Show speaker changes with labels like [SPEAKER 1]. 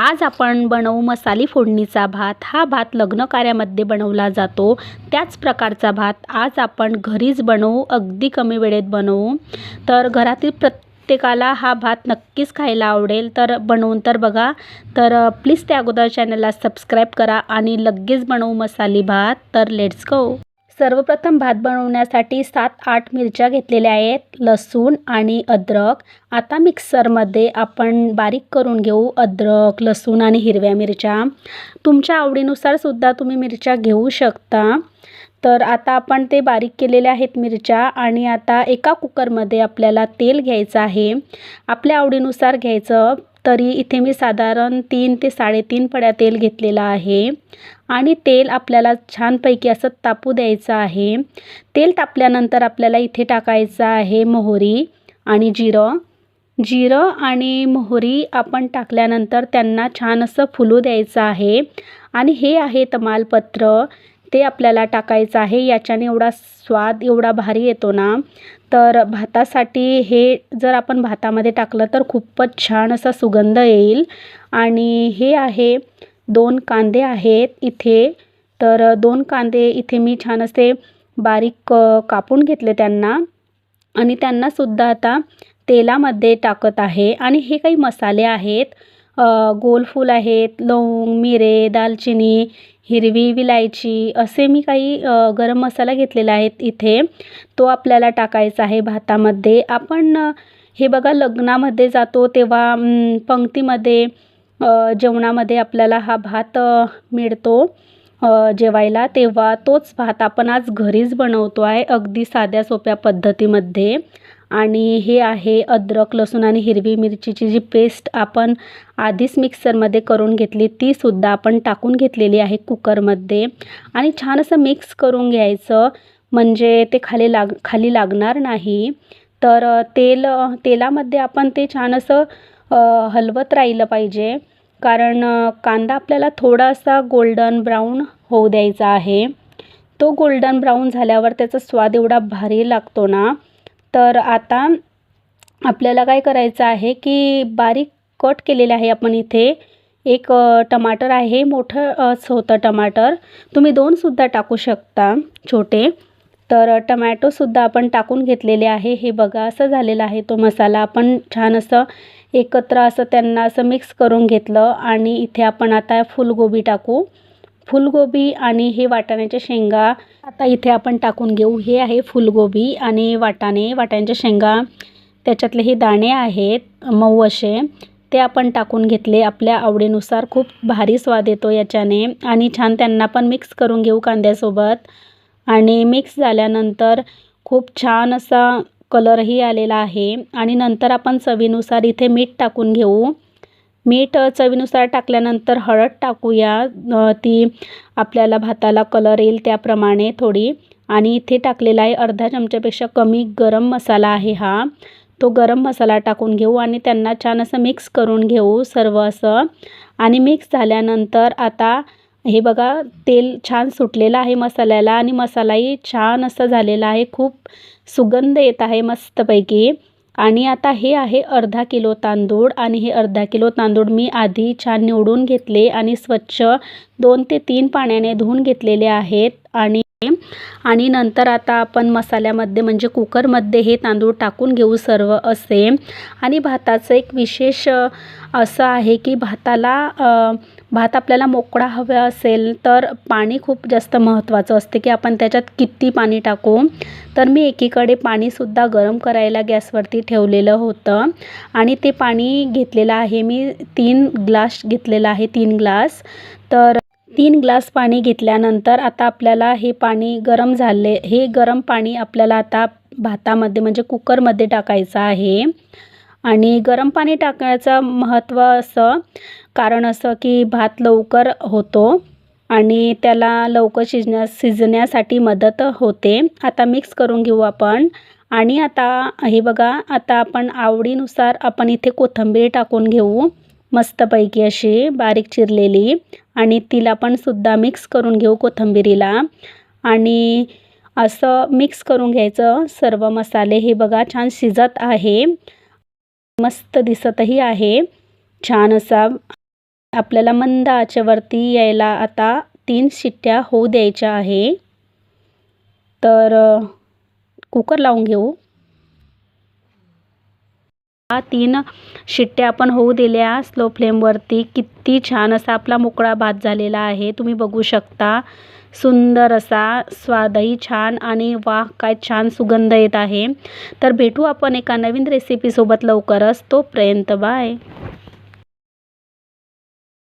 [SPEAKER 1] आज आपण बनवू मसाली फोडणीचा भात. हा भात लग्न कार्यामध्ये बनवला जातो. त्याच प्रकारचा भात आज आपण घरीच बनवू अगदी कमी वेळेत बनवू. तर घरातील प्रत्येकाला हा भात नक्कीच खायला आवडेल. तर बनवून तर बघा. तर प्लीज त्या अगोदर चॅनलला सबस्क्राईब करा आणि लगेच बनवू मसाली भात. तर लेट्स गो सर्वप्रथम भात बनवण्यासाठी सात आठ मिरच्या घेतलेल्या आहेत. लसूण आणि अद्रक. आता मिक्सरमध्ये आपण बारीक करून घेऊ अद्रक लसूण आणि हिरव्या मिरच्या. तुमच्या आवडीनुसार सुद्धा तुम्ही मिरच्या घेऊ शकता. तर आता आपण ते बारीक केलेल्या आहेत मिरच्या आणि आता एका कुकरमध्ये आपल्याला तेल घ्यायचं आहे. आपल्या आवडीनुसार घ्यायचं. तरी इथे मी साधारण तीन ते साडेतीन पड्या तेल घेतलेलं आहे. आणि तेल आपल्याला छानपैकी असं तापू द्यायचं आहे. तेल तापल्यानंतर आपल्याला इथे टाकायचं आहे मोहरी आणि जिरं. जिरं आणि मोहरी आपण टाकल्यानंतर त्यांना छान असं फुलू द्यायचं आहे. आणि हे आहे तमालपत्र. ते आपल्याला टाकायचं आहे. याच्याने एवढा स्वाद एवढा भारी येतो ना. तर भातासाठी हे जर आपण भातामध्ये टाकलं तर खूपच छान असा सुगंध येईल. आणि हे आहे दोन कांदे आहेत इथे. तर दोन कांदे इथे मी छान असे बारीक कापून घेतले त्यांना. आणि त्यांनासुद्धा आता तेलामध्ये टाकत आहे. आणि हे काही मसाले आहेत. गोलफूल आहेत लवंग मिरे दालचिनी हिरवी विलायची असे मी काही गरम मसाला घेतलेला आहेत इथे. तो आपल्याला टाकायचा आहे भातामध्ये. आपण हे बघा लग्नामध्ये जातो तेव्हा पंक्तीमध्ये जेवणामध्ये आपल्याला हा भात मिळतो जेवायला. तेव्हा तोच भात आपण आज घरीच बनवतो आहे अगदी साध्या सोप्या पद्धतीमध्ये. आणि हे आहे अद्रक लसूण आणि हिरवी मिरचीची जी पेस्ट आपण आधीच मिक्सरमध्ये करून घेतली तीसुद्धा आपण टाकून घेतलेली आहे कुकरमध्ये. आणि छान असं मिक्स करून घ्यायचं म्हणजे ते खाली लाग खाली लागणार नाही. तर तेल तेलामध्ये आपण ते छान असं हलवत राहिलं पाहिजे. कारण कांदा आपल्याला थोडासा गोल्डन ब्राऊन होऊ द्यायचा आहे. तो गोल्डन ब्राऊन झाल्यावर त्याचा स्वाद एवढा भारी लागतो ना. तर आता आपल्याला काय करायचं आहे की बारीक कट केलेलं आहे आपण इथे. एक टमाटर आहे मोठंच होतं टमाटर. तुम्ही दोनसुद्धा टाकू शकता छोटे. तर टमॅटोसुद्धा आपण टाकून घेतलेले आहे. हे बघा असं झालेलं आहे. तो मसाला आपण छान असं एकत्र असं त्यांना असं मिक्स करून घेतलं आणि इथे आपण आता फुलगोबी टाकू. फुलगोबी आणि हे वाटाण्याच्या शेंगा आता इथे आपण टाकून घेऊ. हे आहे फुलगोबी आणि वाटाणे. वाटाण्याच्या शेंगा त्याच्यातले हे दाणे आहेत मऊ असे. ते आपण टाकून घेतले. आपल्या आवडीनुसार खूप भारी स्वाद येतो याच्याने. आणि छान त्यांना पण मिक्स करून घेऊ कांद्यासोबत. आणि मिक्स झाल्यानंतर खूप छान असा कलरही आलेला आहे. आणि नंतर आपण चवीनुसार इथे मीठ टाकून घेऊ. मीठ चवीनुसार टाकल्यानंतर हळद टाकूया. ती आपल्याला भाताला कलर येईल त्याप्रमाणे थोडी. आणि इथे टाकलेला आहे अर्धा चमच्यापेक्षा कमी गरम मसाला आहे हा. तो गरम मसाला टाकून घेऊ आणि त्यांना छान असं मिक्स करून घेऊ सर्व असं. आणि मिक्स झाल्यानंतर आता हे बघा तेल छान सुटलेलं आहे मसाल्याला आणि मसालाही छान असा झालेला आहे. खूप सुगंध येत आहे मस्तपैकी. आणि आता हे आहे अर्धा किलो तांदूळ आणि हे अर्धा किलो तांदूळ मी आधी छान निवडून घेतले आणि स्वच्छ दोन ते तीन पाण्याने धुवून घेतलेले आहेत आणि आणि नंतर आता आपण मसाल्यामध्ये म्हणजे कुकरमध्ये हे तांदूळ टाकून घेऊ सर्व असे. आणि भाताचं एक विशेष असं आहे की भाताला भात आपल्याला मोकळा हवा असेल तर पाणी खूप जास्त महत्त्वाचं असते की आपण त्याच्यात किती पाणी टाकू. तर मी एकीकडे पाणीसुद्धा गरम करायला गॅसवरती ठेवलेलं होतं. आणि ते पाणी घेतलेलं आहे. मी तीन ग्लास घेतलेलं आहे तीन ग्लास. तर तीन ग्लास पाणी घेतल्यानंतर आता आपल्याला हे पाणी गरम झाले हे गरम पाणी आपल्याला आता भातामध्ये म्हणजे कुकरमध्ये टाकायचं आहे. आणि गरम पाणी टाकण्याचं महत्त्व असं कारण असं की भात लवकर होतो आणि त्याला लवकर शिजण्या शिजण्यासाठी मदत होते. आता मिक्स करून घेऊ आपण. आणि आता हे बघा आता आपण आवडीनुसार आपण इथे कोथिंबीर टाकून घेऊ. मस्तपैकी अशी बारीक चिरलेली. आणि तिला पण सुद्धा मिक्स करून घेऊ कोथंबिरीला. आणि असं मिक्स करून घ्यायचं. सर्व मसाले हे बघा छान शिजत आहे. मस्त दिसतही आहे. छान असा आपल्याला मंद आचेवरती यायला आता तीन शिट्ट्या होऊ द्यायच्या आहे. तर कुकर लावून घेऊ. तीन शिट्ट्या आपण होऊ दिल्या. स्लो फ्लेमवरती किती छान असा आपला मोकळा भात झालेला आहे. तुम्ही बघू शकता. सुंदर असा स्वादही छान आणि वाह काय छान सुगंध येत आहे. तर भेटू आपण एका नवीन रेसिपीसोबत लवकरच. तोपर्यंत बाय